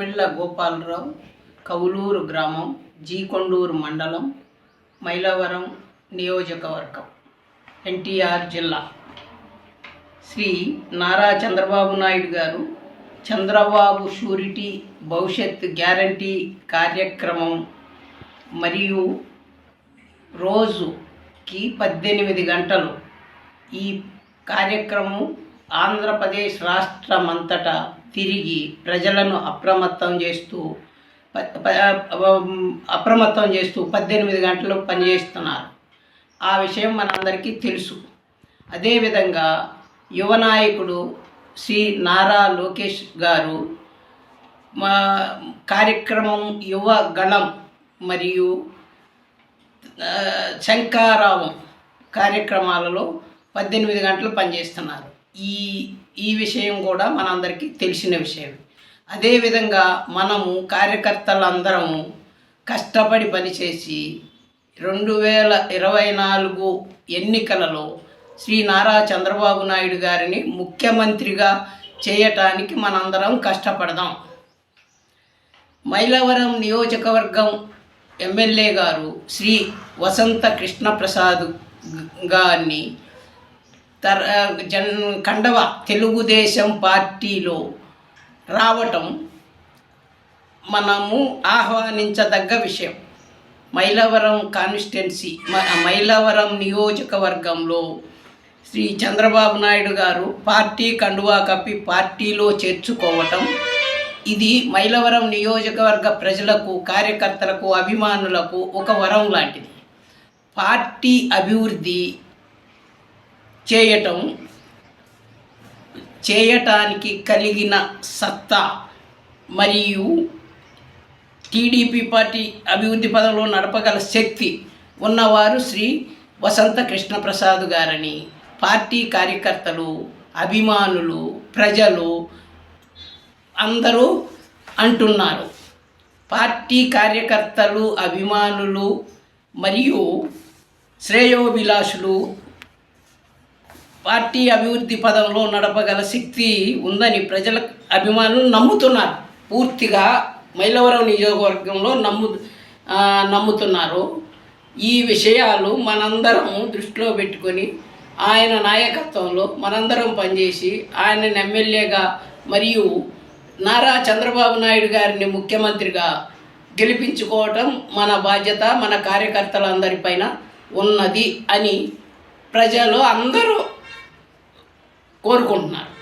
గోపాలరావు కవులూరు గ్రామం జీకొండూరు మండలం మైలవరం నియోజకవర్గం ఎన్టీఆర్ జిల్లా. శ్రీ నారా చంద్రబాబు నాయుడు గారు చంద్రబాబు షూరిటీ భవిష్యత్ గ్యారంటీ కార్యక్రమం మరియు రోజుకి పద్దెనిమిది గంటలు ఈ కార్యక్రమం ఆంధ్రప్రదేశ్ రాష్ట్రమంతటా తిరిగి ప్రజలను అప్రమత్తం చేస్తూ అప్రమత్తం చేస్తూ పద్దెనిమిది గంటలు పనిచేస్తున్నారు. ఆ విషయం మనందరికీ తెలుసు. అదేవిధంగా యువ నాయకుడు శ్రీ నారా లోకేష్ గారు మా కార్యక్రమం యువ గళం మరియు శంకారావం కార్యక్రమాలలో పద్దెనిమిది గంటలు పనిచేస్తున్నారు. ఈ ఈ విషయం కూడా మనందరికీ తెలిసిన విషయం అదేవిధంగా మనము కార్యకర్తలందరము కష్టపడి పనిచేసి రెండు వేల ఇరవై నాలుగు ఎన్నికలలో శ్రీ నారా చంద్రబాబు నాయుడు గారిని ముఖ్యమంత్రిగా చేయటానికి మనందరం కష్టపడదాం. మైలవరం నియోజకవర్గం ఎమ్మెల్యే గారు శ్రీ వసంత కృష్ణప్రసాద్ గారిని తర జన్ కండవ తెలుగుదేశం పార్టీలో రావటం మనము ఆహ్వానించదగ్గ విషయం. మైలవరం కాన్స్టిట్యున్సీ మైలవరం నియోజకవర్గంలో శ్రీ చంద్రబాబు నాయుడు గారు పార్టీ కండువా కప్పి పార్టీలో చేర్చుకోవటం ఇది మైలవరం నియోజకవర్గ ప్రజలకు కార్యకర్తలకు అభిమానులకు ఒక వరం లాంటిది. పార్టీ అభివృద్ధి చేయటం చేయటానికి కలిగిన సత్తా మరియు టీడీపీ పార్టీ అభివృద్ధి పదంలో నడపగల శక్తి ఉన్నవారు శ్రీ వసంత కృష్ణప్రసాద్ గారని పార్టీ కార్యకర్తలు అభిమానులు ప్రజలు అందరూ అంటున్నారు. పార్టీ కార్యకర్తలు అభిమానులు మరియు శ్రేయోభిలాషులు పార్టీ అభివృద్ధి పదంలో నడపగల శక్తి ఉందని ప్రజల అభిమానులు నమ్ముతున్నారు. పూర్తిగా మైలవరం నియోజకవర్గంలో నమ్ము నమ్ముతున్నారు. ఈ విషయాలు మనందరం దృష్టిలో పెట్టుకొని ఆయన నాయకత్వంలో మనందరం పనిచేసి ఆయనను ఎమ్మెల్యేగా మరియు నారా చంద్రబాబు నాయుడు గారిని ముఖ్యమంత్రిగా గెలిపించుకోవటం మన బాధ్యత మన కార్యకర్తలందరిపైన ఉన్నది అని ప్రజలు అందరూ కోరుకుంటున్నారు.